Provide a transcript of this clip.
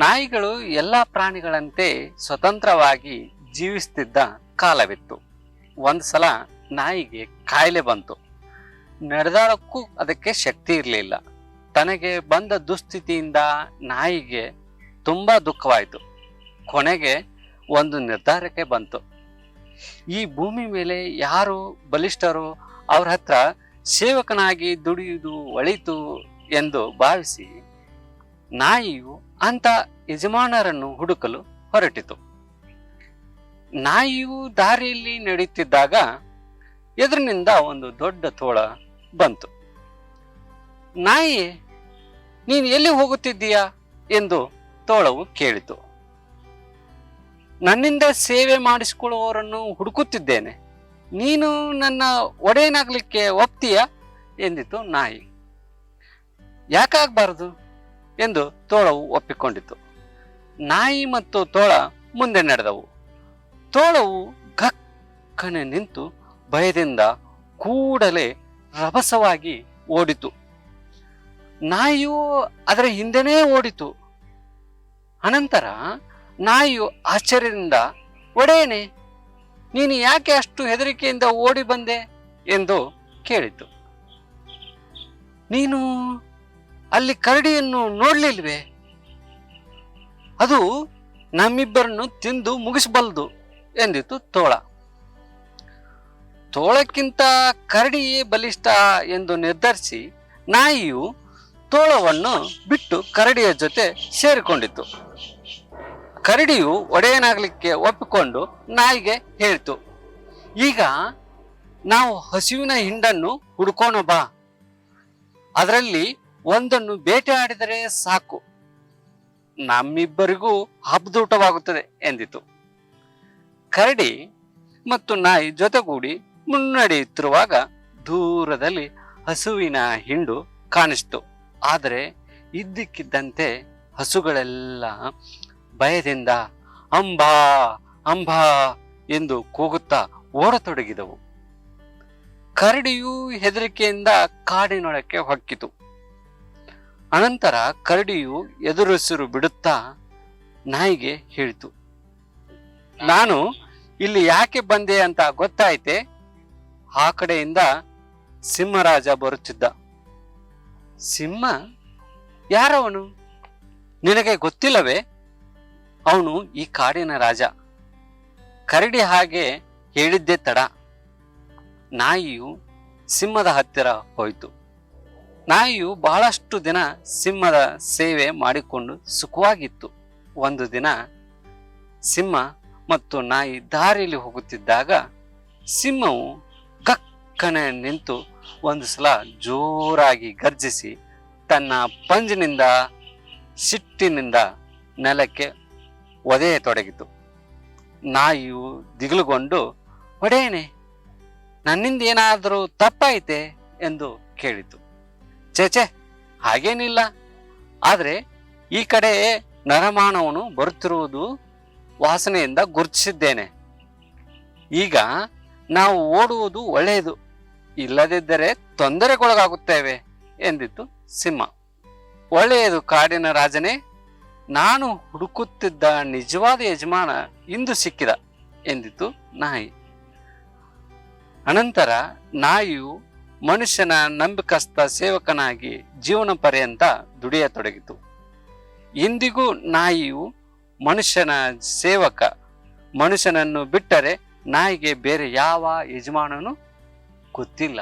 ನಾಯಿಗಳು ಎಲ್ಲ ಪ್ರಾಣಿಗಳಂತೆ ಸ್ವತಂತ್ರವಾಗಿ ಜೀವಿಸ್ತಿದ್ದ ಕಾಲವಿತ್ತು. ಒಂದು ಸಲ ನಾಯಿಗೆ ಕಾಯಿಲೆ ಬಂತು. ನಡೆದಾಡಕ್ಕೂ ಅದಕ್ಕೆ ಶಕ್ತಿ ಇರಲಿಲ್ಲ. ತನಗೆ ಬಂದ ದುಸ್ಥಿತಿಯಿಂದ ನಾಯಿಗೆ ತುಂಬ ದುಃಖವಾಯಿತು. ಕೊನೆಗೆ ಒಂದು ನಿರ್ಧಾರಕ್ಕೆ ಬಂತು. ಈ ಭೂಮಿ ಮೇಲೆ ಯಾರು ಬಲಿಷ್ಠರು ಅವ್ರ ಹತ್ರ ಸೇವಕನಾಗಿ ದುಡಿಯುವುದು ಒಳಿತು ಎಂದು ಭಾವಿಸಿ ನಾಯಿಯು ಅಂತ ಯಜಮಾನರನ್ನು ಹುಡುಕಲು ಹೊರಟಿತು. ನಾಯಿಯು ದಾರಿಯಲ್ಲಿ ನಡೆಯುತ್ತಿದ್ದಾಗ ಎದುರಿನಿಂದ ಒಂದು ದೊಡ್ಡ ತೋಳ ಬಂತು. ನಾಯಿ ನೀನು ಎಲ್ಲಿ ಹೋಗುತ್ತಿದ್ದೀಯಾ? ಎಂದು ತೋಳವು ಕೇಳಿತು. ನನ್ನಿಂದ ಸೇವೆ ಮಾಡಿಸಿಕೊಳ್ಳುವವರನ್ನು ಹುಡುಕುತ್ತಿದ್ದೇನೆ. ನೀನು ನನ್ನ ಒಡೆಯನಾಗಲಿಕ್ಕೆ ಒಪ್ತೀಯ? ಎಂದಿತು ನಾಯಿ. ಯಾಕಾಗಬಾರದು? ಎಂದು ತೋಳವು ಒಪ್ಪಿಕೊಂಡಿತು. ನಾಯಿ ಮತ್ತು ತೋಳ ಮುಂದೆ ನಡೆದವು. ತೋಳವು ಗಕ್ಕನೆ ನಿಂತು ಭಯದಿಂದ ಕೂಡಲೇ ರಭಸವಾಗಿ ಓಡಿತು. ನಾಯಿಯು ಅದರ ಹಿಂದೆನೇ ಓಡಿತು. ಅನಂತರ ನಾಯಿಯು ಆಶ್ಚರ್ಯದಿಂದ, ಒಡೆಯನೆ, ನೀನು ಯಾಕೆ ಅಷ್ಟು ಹೆದರಿಕೆಯಿಂದ ಓಡಿ ಬಂದೆ? ಎಂದು ಕೇಳಿತು. ನೀನು ಅಲ್ಲಿ ಕರಡಿಯನ್ನು ನೋಡ್ಲಿಲ್ವೇ? ಅದು ನಮ್ಮಿಬ್ಬರನ್ನು ತಿಂದು ಮುಗಿಸಬಲ್ಲದು ಎಂದಿತು ತೋಳ. ತೋಳಕ್ಕಿಂತ ಕರಡಿಯೇ ಬಲಿಷ್ಠ ಎಂದು ನಿರ್ಧರಿಸಿ ನಾಯಿಯು ತೋಳವನ್ನು ಬಿಟ್ಟು ಕರಡಿಯ ಜೊತೆ ಸೇರಿಕೊಂಡಿತು. ಕರಡಿಯು ಒಡೆಯನಾಗಲಿಕ್ಕೆ ಒಪ್ಪಿಕೊಂಡು ನಾಯಿಗೆ ಹೇಳಿತು, ಈಗ ನಾವು ಹಸುವಿನ ಹಿಂಡನ್ನು ಹುಡುಕೋಣ ಬಾ. ಅದರಲ್ಲಿ ಒಂದನ್ನು ಬೇಟೆಯಾಡಿದರೆ ಸಾಕು. ನಮ್ಮಿಬ್ಬರಿಗೂ ಹಬ್ದೂಟವಾಗುತ್ತದೆ ಎಂದಿತು. ಕರಡಿ ಮತ್ತು ನಾಯಿ ಜೊತೆಗೂಡಿ ಮುನ್ನಡೆಯುತ್ತಿರುವಾಗ ದೂರದಲ್ಲಿ ಹಸುವಿನ ಹಿಂಡು ಕಾಣಿಸ್ತು. ಆದರೆ ಇದ್ದಕ್ಕಿದ್ದಂತೆ ಹಸುಗಳೆಲ್ಲ ಭಯದಿಂದ ಅಂಬಾ ಅಂಬಾ ಎಂದು ಕೂಗುತ್ತಾ ಓಡತೊಡಗಿದವು. ಕರಡಿಯು ಹೆದರಿಕೆಯಿಂದ ಕಾಡಿನೊಳಕ್ಕೆ ಹೊಕ್ಕಿತು. ಅನಂತರ ಕರಡಿಯು ಎದುರುಸಿರು ಬಿಡುತ್ತಾ ನಾಯಿಗೆ ಹೇಳಿತು, ನಾನು ಇಲ್ಲಿ ಯಾಕೆ ಬಂದೆ ಅಂತ ಗೊತ್ತಾಯ್ತೆ? ಆ ಕಡೆಯಿಂದ ಸಿಂಹರಾಜ ಬರುತ್ತಿದ್ದ, ಸಿಂಹ, ಯಾರವನು? ನಿನಗೆ ಗೊತ್ತಿಲ್ಲವೇ? ಅವನು ಈ ಕಾಡಿನ ರಾಜ. ಕರಡಿ ಹಾಗೆ ಹೇಳಿದ್ದೆ ತಡ, ನಾಯಿಯು ಸಿಂಹದ ಹತ್ತಿರ ಹೋಯಿತು. ನಾಯಿಯು ಬಹಳಷ್ಟು ದಿನ ಸಿಂಹದ ಸೇವೆ ಮಾಡಿಕೊಂಡು ಸುಖವಾಗಿತ್ತು. ಒಂದು ದಿನ ಸಿಂಹ ಮತ್ತು ನಾಯಿ ದಾರಿಯಲ್ಲಿ ಹೋಗುತ್ತಿದ್ದಾಗ ಸಿಂಹವು ಕಕ್ಕನೆ ನಿಂತು ಒಂದು ಸಲ ಜೋರಾಗಿ ಗರ್ಜಿಸಿ ತನ್ನ ಪಂಜಿನಿಂದ, ಸಿಟ್ಟಿನಿಂದ ನೆಲಕ್ಕೆ ಒದೆಯ ತೊಡಗಿತು. ನಾಯಿಯು ದಿಗಿಲುಗೊಂಡು ಒಡೆಯನೆ ನನ್ನಿಂದ ಏನಾದರೂ ತಪ್ಪಾಯಿತೆ? ಎಂದು ಕೇಳಿತು. ಚೇಚೆ ಹಾಗೇನಿಲ್ಲ. ಆದರೆ ಈ ಕಡೆ ನರಮಾನವನು ಬರುತ್ತಿರುವುದು ವಾಸನೆಯಿಂದ ಗುರುತಿಸಿದ್ದೇನೆ. ಈಗ ನಾವು ಓಡುವುದು ಒಳ್ಳೆಯದು, ಇಲ್ಲದಿದ್ದರೆ ತೊಂದರೆಗೊಳಗಾಗುತ್ತೇವೆ ಎಂದಿತು ಸಿಂಹ. ಒಳ್ಳೆಯದು ಕಾಡಿನ ರಾಜನೇ, ನಾನು ಹುಡುಕುತ್ತಿದ್ದ ನಿಜವಾದ ಯಜಮಾನ ಇಂದು ಸಿಕ್ಕಿದ ಎಂದಿತು ನಾಯಿ. ಅನಂತರ ನಾಯಿಯು ಮನುಷ್ಯನ ನಂಬಿಕಸ್ಥ ಸೇವಕನಾಗಿ ಜೀವನ ಪರ್ಯಂತ ದುಡಿಯತೊಡಗಿತು. ಇಂದಿಗೂ ನಾಯಿಯು ಮನುಷ್ಯನ ಸೇವಕ. ಮನುಷ್ಯನನ್ನು ಬಿಟ್ಟರೆ ನಾಯಿಗೆ ಬೇರೆ ಯಾವ ಯಜಮಾನನು ಗೊತ್ತಿಲ್ಲ.